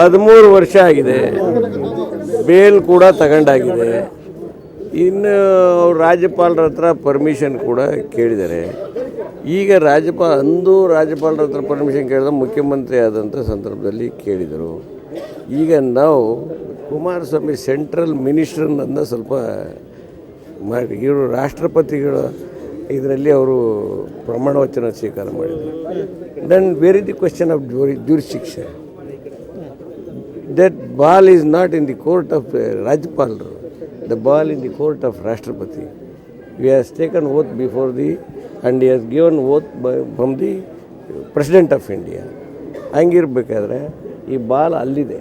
ಹದಿಮೂರು ವರ್ಷ ಆಗಿದೆ. ಬೇಲ್ ಕೂಡ ತಗೊಂಡಾಗಿದೆ. ಇನ್ನು ಅವ್ರು ರಾಜ್ಯಪಾಲರ ಹತ್ರ ಪರ್ಮಿಷನ್ ಕೂಡ ಕೇಳಿದ್ದಾರೆ. ಈಗ ರಾಜ್ಯಪಾಲ, ಅಂದು ರಾಜ್ಯಪಾಲರ ಹತ್ರ ಪರ್ಮಿಷನ್ ಕೇಳಿದ ಮುಖ್ಯಮಂತ್ರಿ ಆದಂಥ ಸಂದರ್ಭದಲ್ಲಿ ಕೇಳಿದರು. ಈಗ ನಾವು ಕುಮಾರಸ್ವಾಮಿ ಸೆಂಟ್ರಲ್ ಮಿನಿಸ್ಟ್ರನ್ನ ಸ್ವಲ್ಪ ಮಾಡಿ, ಇವರು ರಾಷ್ಟ್ರಪತಿಗಳ ಇದರಲ್ಲಿ ಅವರು ಪ್ರಮಾಣ ವಚನ ಸ್ವೀಕಾರ ಮಾಡಿದರು. Then where the question of jurisdiction that that ball is not in the court of ರಾಜ್ಯಪಾಲರು the ball in the court of ರಾಷ್ಟ್ರಪತಿ we has taken oath before the and ಈ has given oath by from the president of India ಹಂಗಿರ್ಬೇಕಾದ್ರೆ ಈ ball ಅಲ್ಲಿದೆ.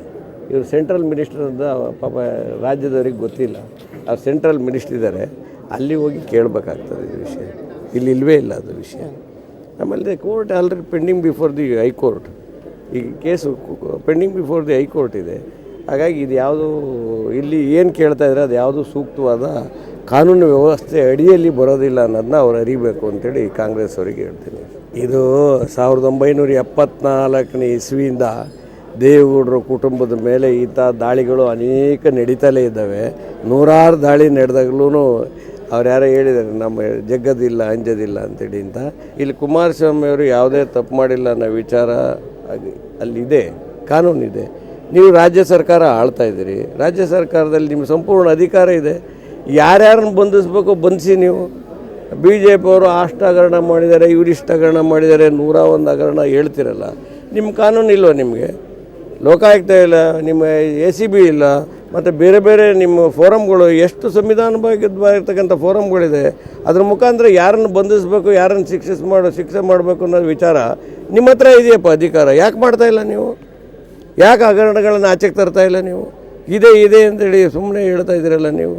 ಇವರು central ಮಿನಿಸ್ಟ್ರದ ಪಾಪ ರಾಜ್ಯದವರಿಗೆ ಗೊತ್ತಿಲ್ಲ. ಆ central minister ಇದ್ದಾರೆ ಅಲ್ಲಿ ಹೋಗಿ ಕೇಳಬೇಕಾಗ್ತದೆ ಈ ವಿಷಯ. ಇಲ್ಲಿ ಇಲ್ಲವೇ ಇಲ್ಲ ಅದು ವಿಷಯ. ಆಮೇಲೆ court already pending before the high court ಈ case pending before the high court ಇದೆ. ಹಾಗಾಗಿ ಇದು ಯಾವುದು ಇಲ್ಲಿ ಏನು ಕೇಳ್ತಾ ಇದ್ದಾರೆ ಅದು ಯಾವುದು ಸೂಕ್ತವಾದ ಕಾನೂನು ವ್ಯವಸ್ಥೆ ಅಡಿಯಲ್ಲಿ ಬರೋದಿಲ್ಲ ಅನ್ನೋದನ್ನ ಅವ್ರು ಅರಿಬೇಕು ಅಂತೇಳಿ ಕಾಂಗ್ರೆಸ್ ಅವರಿಗೆ ಹೇಳ್ತೀನಿ. ಇದು ಸಾವಿರದ ಒಂಬೈನೂರ ಎಪ್ಪತ್ನಾಲ್ಕನೇ ಇಸ್ವಿಯಿಂದ ದೇವೇಗೌಡರ ಕುಟುಂಬದ ಮೇಲೆ ಈತ ದಾಳಿಗಳು ಅನೇಕ ನಡೀತಲೇ ಇದ್ದಾವೆ. ನೂರಾರು ದಾಳಿ ನಡೆದಾಗ್ಲೂ ಅವ್ರು ಯಾರೋ ಹೇಳಿದ್ದಾರೆ, ನಮ್ಮ ಜಗ್ಗದಿಲ್ಲ ಅಂಜದಿಲ್ಲ ಅಂತೇಳಿ ಅಂತ. ಇಲ್ಲಿ ಕುಮಾರಸ್ವಾಮಿ ಅವರು ಯಾವುದೇ ತಪ್ಪು ಮಾಡಿಲ್ಲ ಅನ್ನೋ ವಿಚಾರ ಅಲ್ಲಿದೆ, ಕಾನೂನಿದೆ. ನೀವು ರಾಜ್ಯ ಸರ್ಕಾರ ಆಳ್ತಾ ಇದ್ದೀರಿ. ರಾಜ್ಯ ಸರ್ಕಾರದಲ್ಲಿ ನಿಮ್ಮ ಸಂಪೂರ್ಣ ಅಧಿಕಾರ ಇದೆ. ಯಾರ್ಯಾರನ್ನು ಬಂಧಿಸ್ಬೇಕು ಬಂಧಿಸಿ ನೀವು. ಬಿ ಜೆ ಪಿ ಅವರು ಅಷ್ಟು ಹಗರಣ ಮಾಡಿದ್ದಾರೆ ಇವರಿಷ್ಟು ಹಗರಣ ಮಾಡಿದ್ದಾರೆ ನೂರ ಒಂದು ಹಗರಣ ಹೇಳ್ತಿರಲ್ಲ. ನಿಮ್ಮ ಕಾನೂನು ಇಲ್ವ ನಿಮಗೆ? ಲೋಕಾಯುಕ್ತ ಇಲ್ಲ, ನಿಮ್ಮ ಎ ಸಿ ಬಿ ಇಲ್ಲ, ಮತ್ತು ಬೇರೆ ಬೇರೆ ನಿಮ್ಮ ಫೋರಮ್ಗಳು ಎಷ್ಟು ಸಂವಿಧಾನಬದ್ಧವಾಗಿರ್ತಕ್ಕಂಥ ಫೋರಮ್ಗಳಿದೆ. ಅದ್ರ ಮುಖಾಂತರ ಯಾರನ್ನು ಬಂಧಿಸಬೇಕು, ಯಾರನ್ನು ಶಿಕ್ಷಿಸ್ ಮಾಡೋ, ಶಿಕ್ಷೆ ಮಾಡಬೇಕು ಅನ್ನೋದು ವಿಚಾರ ನಿಮ್ಮ ಹತ್ರ ಇದೆಯಪ್ಪ ಅಧಿಕಾರ. ಯಾಕೆ ಮಾಡ್ತಾ ಇಲ್ಲ ನೀವು? ಯಾಕೆ ಹಗರಣಗಳನ್ನು ಆಚೆಗೆ ತರ್ತಾ ಇಲ್ಲ ನೀವು? ಇದೆ ಇದೆ ಅಂತೇಳಿ ಸುಮ್ಮನೆ ಹೇಳ್ತಾ ಇದ್ದೀರಲ್ಲ ನೀವು?